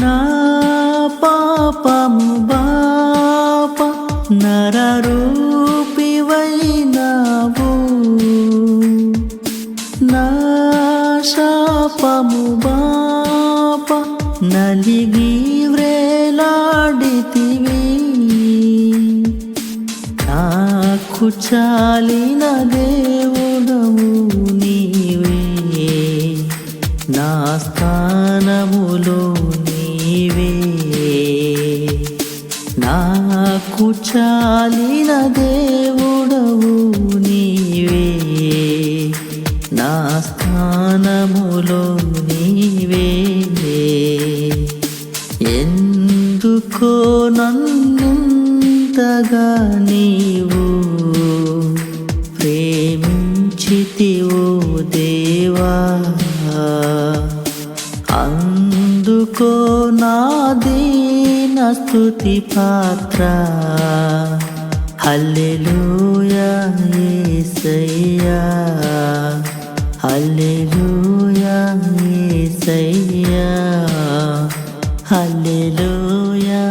నా పాపము బాప నరరూపివైనావు. నా శాపము బాప నలిగి వ్రేలాడితివి. నాకు చాలిన దేవుడవు నీవే. నా స్థానములోని నాకు చాలిన దేవుడవు నీవే. నా స్థానములో నీవే ఎందుకో నన్నింతగా నీవు ప్రేమించితివో దేవా. అందుకో నా దేవ దీన స్థుతి పాత్ర. హల్లెలూయా యేసయ్యా హల్లెలూయా యేసయ్యా హల్లెలూయా